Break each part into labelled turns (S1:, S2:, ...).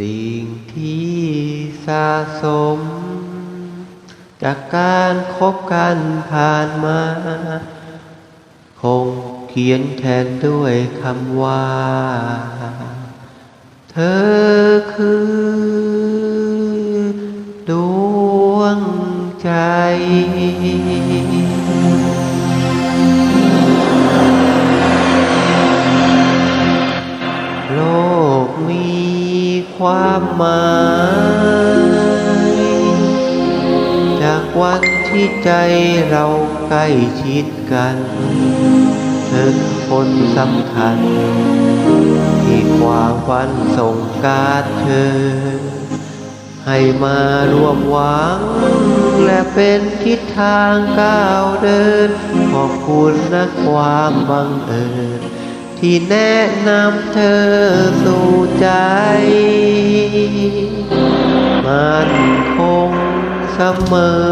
S1: สิ่งที่สะสม จากการคบกันผ่านมา คงเขียนแทนด้วยคำว่า เธอคือ ดวงใจ โลกมี ความหมาย จากวันที่ใจเราใกล้ชิดกันเธอคนสำคัญ ที่ความฝันส่งการดเธอ ให้มาร่วมหวัง และเป็นทิศทางก้าวเดิน ขอบคุณนะความบังเอิญที่แนะนำเธอสู่ใจ มันคงเสมอ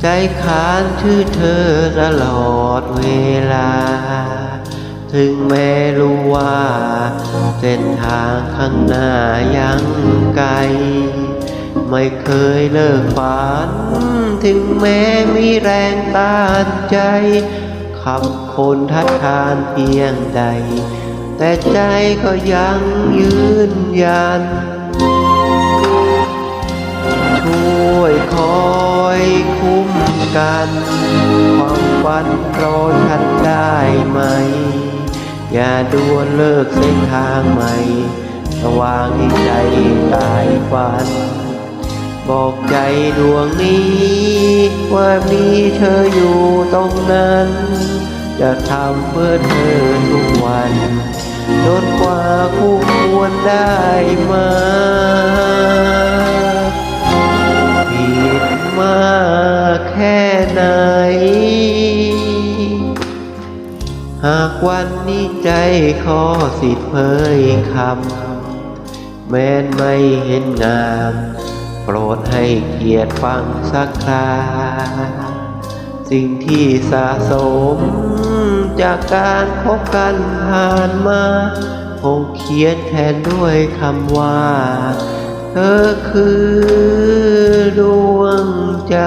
S1: ใจขานชื่อเธอตลอดเวลา ถึงแม้รู้ว่า เส้นทางข้างหน้ายังไกล ไม่เคยเลิกฝัน ถึงแม้มีแรงต้านใจคำคนทัดทานเพียงใด แต่ใจก็ยังยืนยัน ช่วยคอยคุ้มกัน ความฝันรอฉันได้ไหม อย่าด่วนเลิกเส้นทางใหม่ระว่างที่ใจตายฝัน บอกใจดวงนี้ ว่ามีเธออยู่ตรงนั้น จะทำเพื่อเธอทุกวัน จนกว่าคู่ควรได้มาผิดมากแค่ไหน หากวันนี้ใจขอสิทธิ์เผยคำ แม้นไม่เห็นงาม โปรดให้เกียรติฟังสักครา สิ่งที่สะสม จากการพบกันผ่านมา คงเขียนแทนด้วยคำว่า เธอคือดวงใจ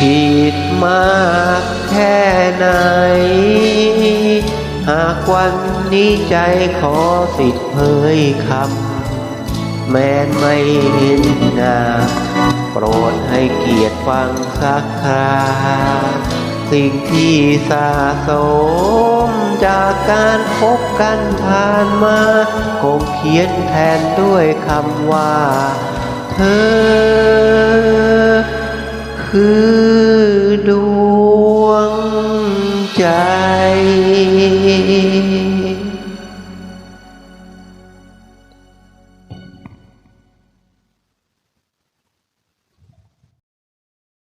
S1: ผิดมากแค่ไหน หากวันนี้ใจขอสิทธิ์เผยคำ แม้ไม่เห็นหน้าโปรดให้เกียรติฟังสักคราสิ่งที่สะสมจากการพบกันผ่านมาคงเขียนแทนด้วยคำว่า เธอ คือดวงใจ